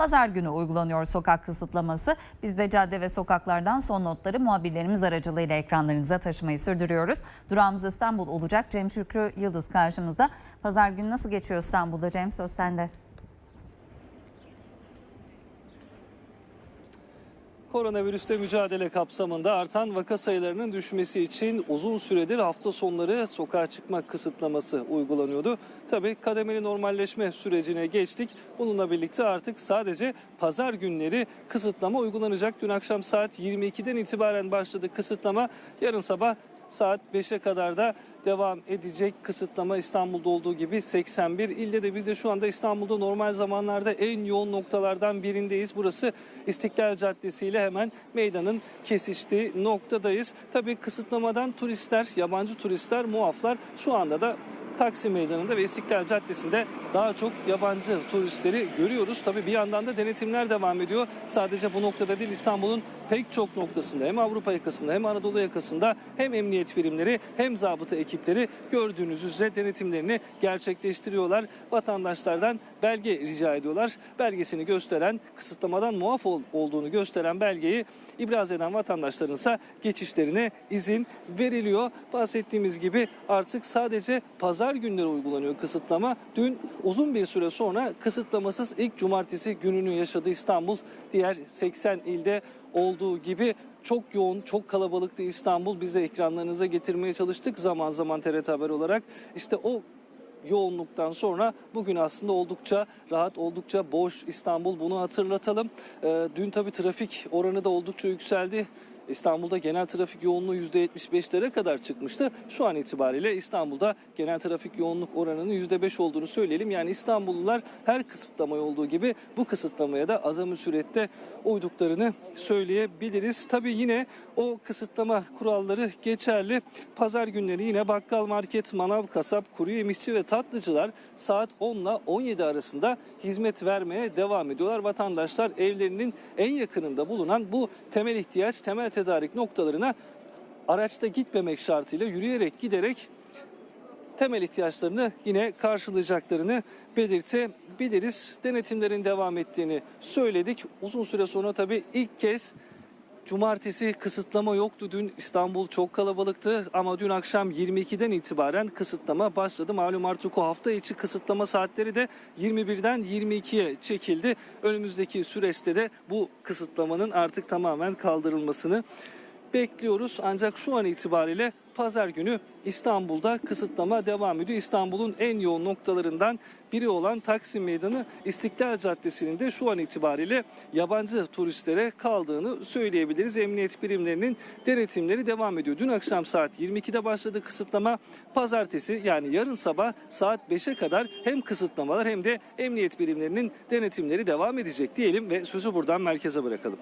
Pazar günü uygulanıyor sokak kısıtlaması. Biz de cadde ve sokaklardan son notları muhabirlerimiz aracılığıyla ekranlarınıza taşımayı sürdürüyoruz. Durağımız İstanbul olacak. Cem Şükrü Yıldız karşımızda. Pazar günü nasıl geçiyor İstanbul'da Cem? Söz sende. Koronavirüsle mücadele kapsamında artan vaka sayılarının düşmesi için uzun süredir hafta sonları sokağa çıkma kısıtlaması uygulanıyordu. Tabii kademeli normalleşme sürecine geçtik. Bununla birlikte artık sadece pazar günleri kısıtlama uygulanacak. Dün akşam saat 22'den itibaren başladı kısıtlama. Yarın sabah saat 5'e kadar da devam edecek kısıtlama İstanbul'da olduğu gibi 81 ilde de biz de şu anda İstanbul'da normal zamanlarda en yoğun noktalardan birindeyiz. Burası İstiklal Caddesi ile hemen meydanın kesiştiği noktadayız. Tabii kısıtlamadan turistler, yabancı turistler, muaflar şu anda da Taksim Meydanı'nda ve İstiklal Caddesi'nde daha çok yabancı turistleri görüyoruz. Tabii bir yandan da denetimler devam ediyor. Sadece bu noktada değil İstanbul'un pek çok noktasında hem Avrupa yakasında hem Anadolu yakasında hem emniyet birimleri hem zabıta ekipleri gördüğünüz üzere denetimlerini gerçekleştiriyorlar. Vatandaşlardan belge rica ediyorlar. Belgesini gösteren, kısıtlamadan muaf ol- olduğunu gösteren belgeyi ibraz eden vatandaşların ise geçişlerine izin veriliyor. Bahsettiğimiz gibi artık sadece pazar günleri uygulanıyor kısıtlama. Dün uzun bir süre sonra kısıtlamasız ilk cumartesi gününü yaşadı İstanbul. Diğer 80 ilde olduğu gibi çok yoğun, çok kalabalıktı İstanbul. Biz de ekranlarınıza getirmeye çalıştık zaman zaman TRT Haber olarak. İşte o yoğunluktan sonra bugün aslında oldukça rahat, oldukça boş İstanbul bunu hatırlatalım. Ee, dün tabii trafik oranı da oldukça yükseldi. İstanbul'da genel trafik yoğunluğu %75'lere kadar çıkmıştı. Şu an itibariyle İstanbul'da genel trafik yoğunluk oranının %5 olduğunu söyleyelim. Yani İstanbullular her kısıtlamaya olduğu gibi bu kısıtlamaya da azami surette uyduklarını söyleyebiliriz. Tabii yine o kısıtlama kuralları geçerli. Pazar günleri yine bakkal, market, manav, kasap, kuru yemişçi ve tatlıcılar saat 10 ile 17 arasında hizmet vermeye devam ediyorlar. Vatandaşlar evlerinin en yakınında bulunan bu temel ihtiyaç, temel tedarik noktalarına araçta gitmemek şartıyla yürüyerek giderek temel ihtiyaçlarını yine karşılayacaklarını belirtebiliriz. Denetimlerin devam ettiğini söyledik. Uzun süre sonra tabii ilk kez Cumartesi kısıtlama yoktu. Dün İstanbul çok kalabalıktı ama dün akşam 22'den itibaren kısıtlama başladı. Malum artık o hafta içi kısıtlama saatleri de 21'den 22'ye çekildi. Önümüzdeki süreçte de bu kısıtlamanın artık tamamen kaldırılmasını bekliyoruz. Ancak şu an itibariyle pazar günü İstanbul'da kısıtlama devam ediyor. İstanbul'un en yoğun noktalarından biri olan Taksim Meydanı İstiklal Caddesi'nin de şu an itibariyle yabancı turistlere kaldığını söyleyebiliriz. Emniyet birimlerinin denetimleri devam ediyor. Dün akşam saat 22'de başladı kısıtlama. Pazartesi yani yarın sabah saat 5'e kadar hem kısıtlamalar hem de emniyet birimlerinin denetimleri devam edecek diyelim ve sözü buradan merkeze bırakalım.